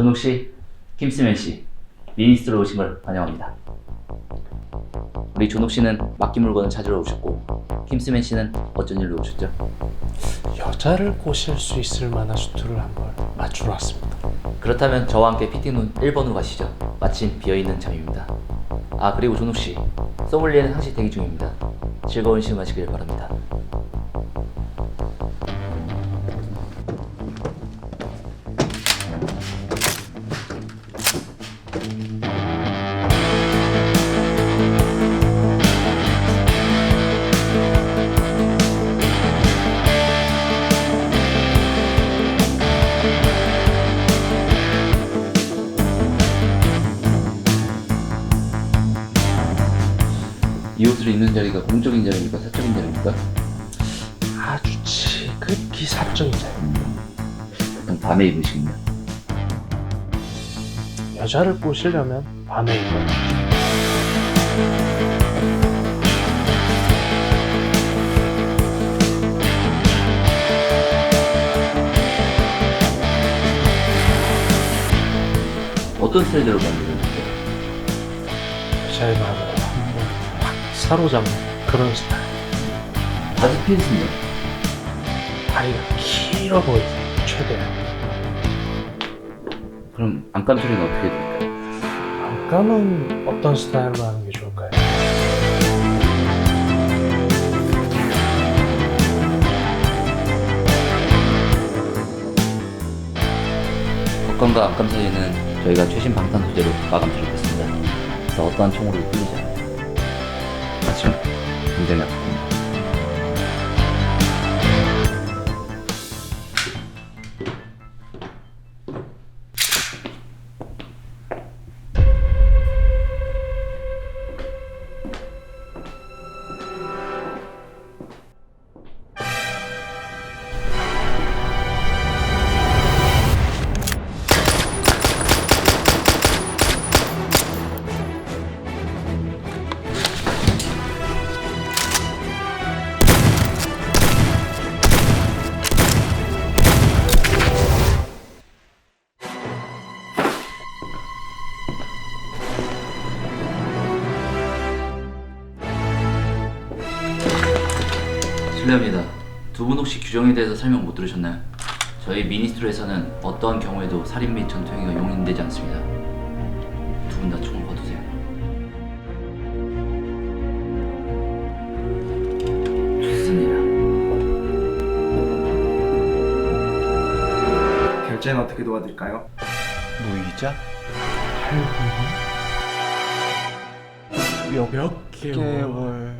존욱 씨, 김스맨 씨, 미니스트로 오신 걸 환영합니다. 우리 존욱 씨는 맡긴 물건을 찾으러 오셨고, 김스맨 씨는 어쩐 일로 오셨죠? 여자를 꼬실 수 있을 만한 수트를 한번 맞추러 왔습니다. 그렇다면 저와 함께 피팅룸 1번으로 가시죠. 마침 비어있는 잠입니다. 아 그리고 존욱 씨, 소믈리에는 항시 대기 중입니다. 즐거운 시간 하시길 바랍니다. 입는 자리가 공적인 자리입니까? 사적인 자리입니까? 아주 지극히 사적인 자입니다. 보통 밤에 입으시군요. 여자를 꼬시려면 밤에 입어요. 어떤 스타일로? 여자의 마음을 한번 확 사로잡는 그런 스타일. 바지 핏은요? 다리가 길어 보이세요. 최대한. 그럼 안감 소리는 어떻게 될까요? 안감은 어떤 스타일로 하는 게 좋을까요? 겉감과 안감 사이에는 저희가 최신 방탄 소재로 마감 처리했습니다. 그래서 어떠한 총으로 않아요. 하지만 de. 실례합니다. 두 분 혹시 규정에 대해서 설명 못 들으셨나요? 저희 미니스트로에서는 어떠한 경우에도 살인 및 전투행위가 용인되지 않습니다. 두 분 다 총을 거두세요. 좋습니다. 결제는 어떻게 도와드릴까요? 무이자? 몇, 몇 개월. 개월